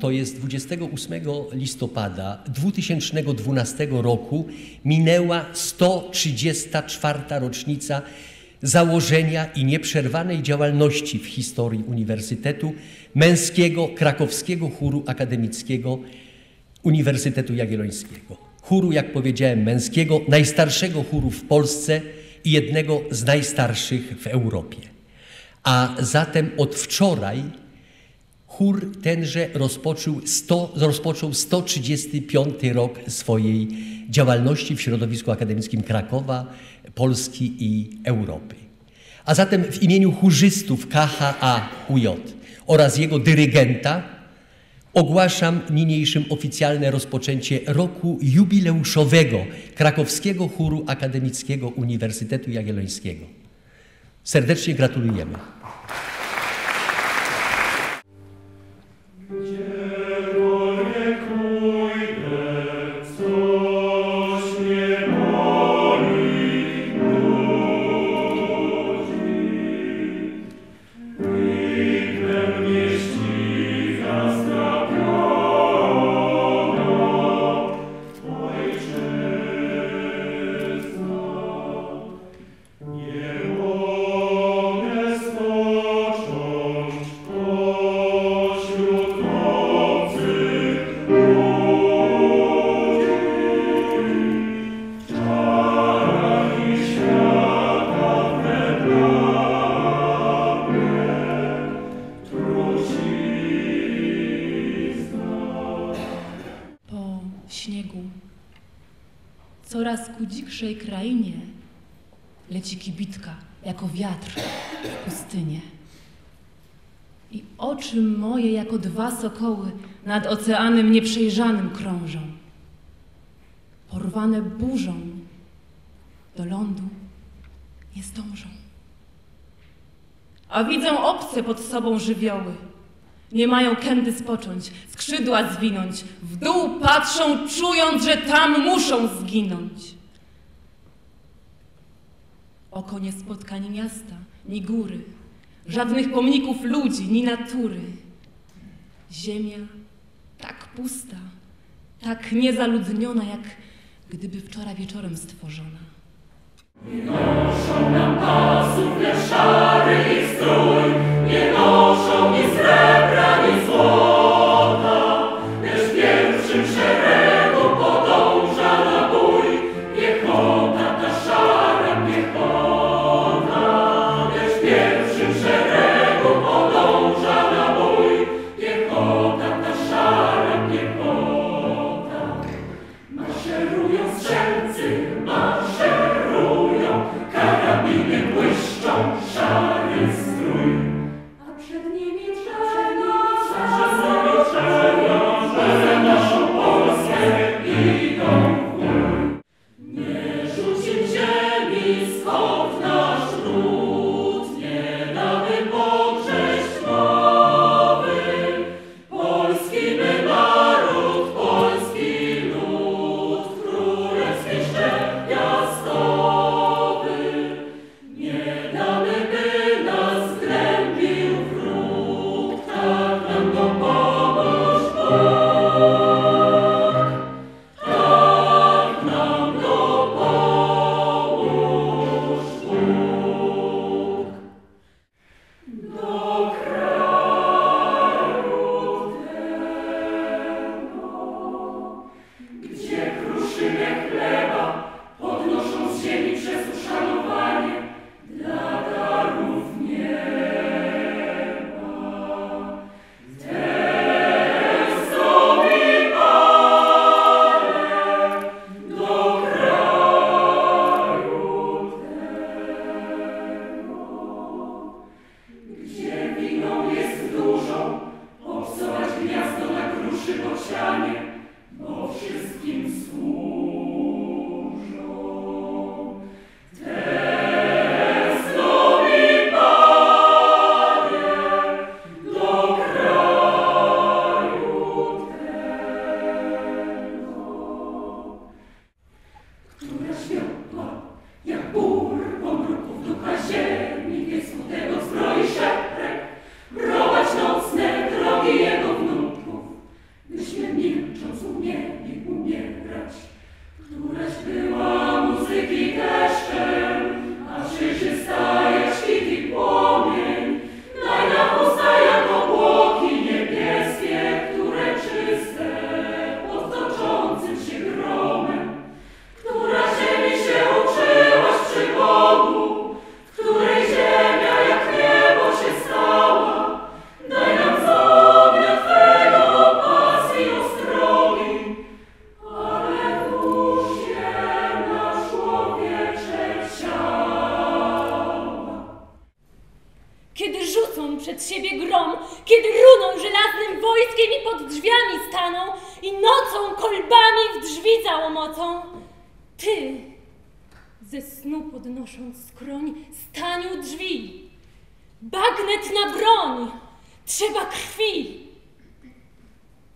to jest 28 listopada 2012 roku, minęła 134. rocznica założenia i nieprzerwanej działalności w historii Uniwersytetu Męskiego Krakowskiego Chóru Akademickiego Uniwersytetu Jagiellońskiego. Chóru, jak powiedziałem, męskiego, najstarszego chóru w Polsce i jednego z najstarszych w Europie. A zatem od wczoraj chór tenże rozpoczął, 100, rozpoczął 135 rok swojej działalności w środowisku akademickim Krakowa, Polski i Europy. A zatem w imieniu chórzystów KHA UJ oraz jego dyrygenta ogłaszam niniejszym oficjalne rozpoczęcie roku jubileuszowego Krakowskiego Chóru Akademickiego Uniwersytetu Jagiellońskiego. Serdecznie gratulujemy. Coraz ku dzikszej krainie, leci kibitka jako wiatr w pustynię. I oczy moje jako dwa sokoły nad oceanem nieprzejrzanym krążą. Porwane burzą do lądu nie zdążą. A widzą obce pod sobą żywioły. Nie mają kędy spocząć, skrzydła zwinąć. W dół patrzą, czując, że tam muszą zginąć. Oko nie spotka ni miasta, ni góry, żadnych pomników ludzi, ni natury. Ziemia tak pusta, tak niezaludniona, jak gdyby wczoraj wieczorem stworzona. A przed Kiedy rzucą przed siebie grom, kiedy runą żelaznym wojskiem i pod drzwiami staną i nocą kolbami w drzwi całomocą. Ty, ze snu podnosząc skroń, staniu drzwi. Bagnet na broń, trzeba krwi.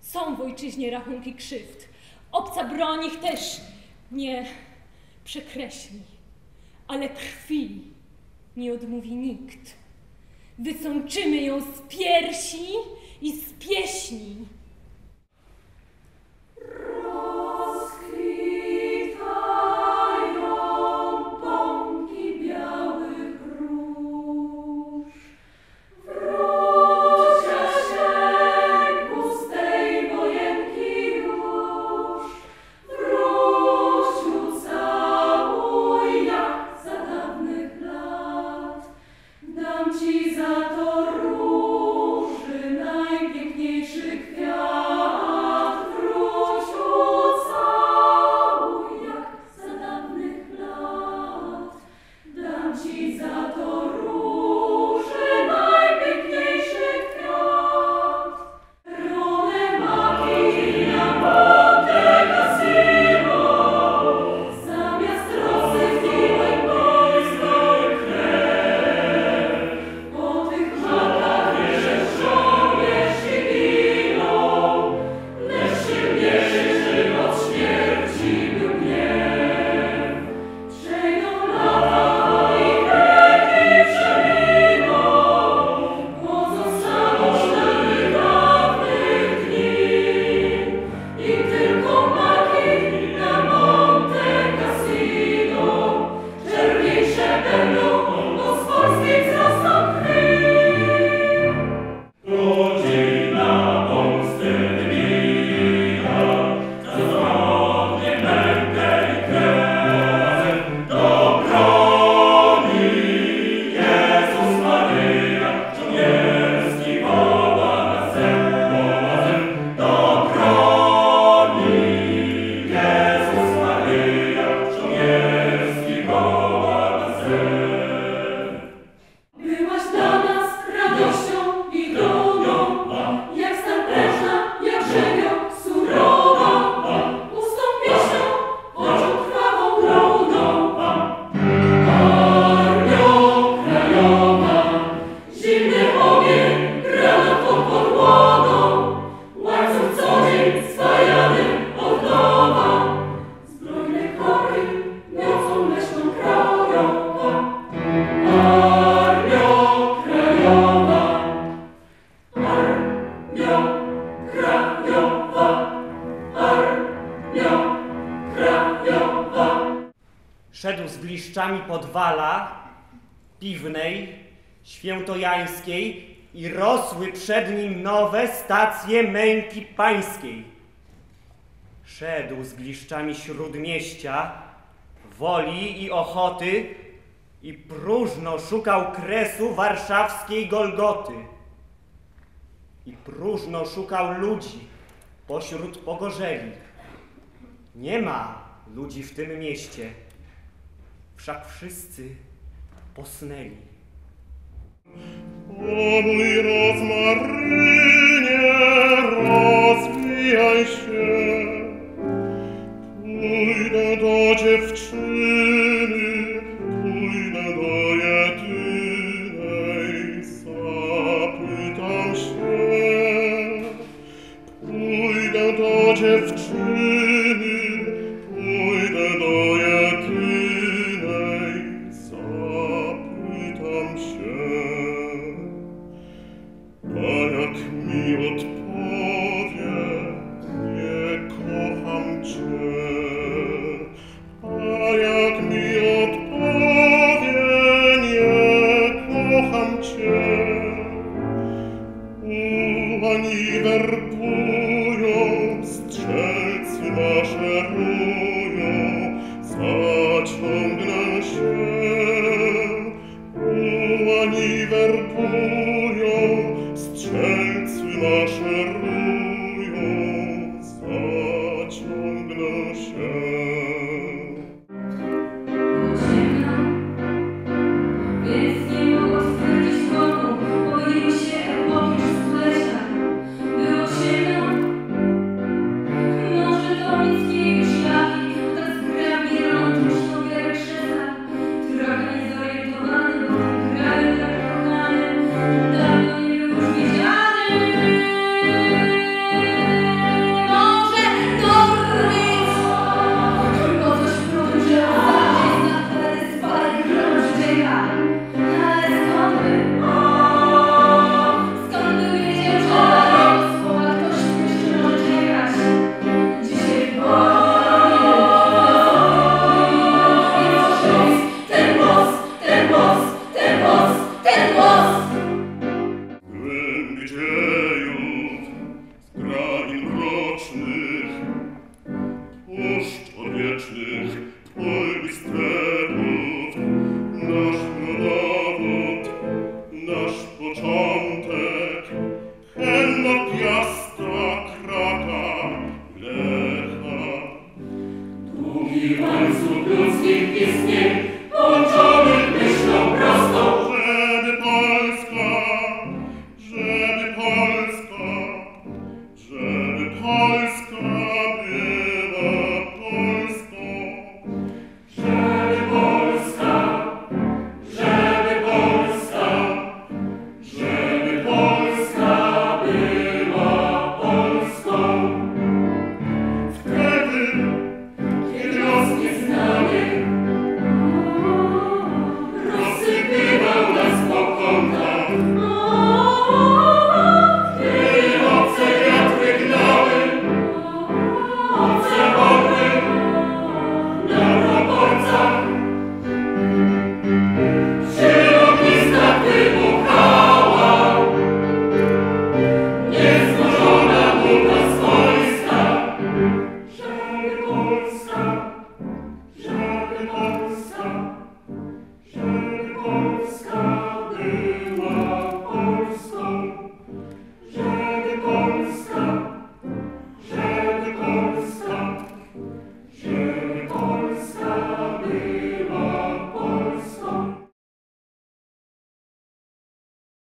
Są w ojczyźnie rachunki krzywd. Obca broń ich też nie przekreśli, ale krwi nie odmówi nikt. Wysączymy ją z piersi i z pieśni. Szedł z bliszczami Podwala, Piwnej, Świętojańskiej i rosły przed nim nowe stacje męki pańskiej. Szedł z bliszczami Śródmieścia, Woli i Ochoty i próżno szukał kresu warszawskiej Golgoty. I próżno szukał ludzi pośród pogorzeli. Nie ma ludzi w tym mieście, wszak wszyscy posnęli. O mój rozmarynie, rozwijaj się. Pójdę do dziewczyny, Sir.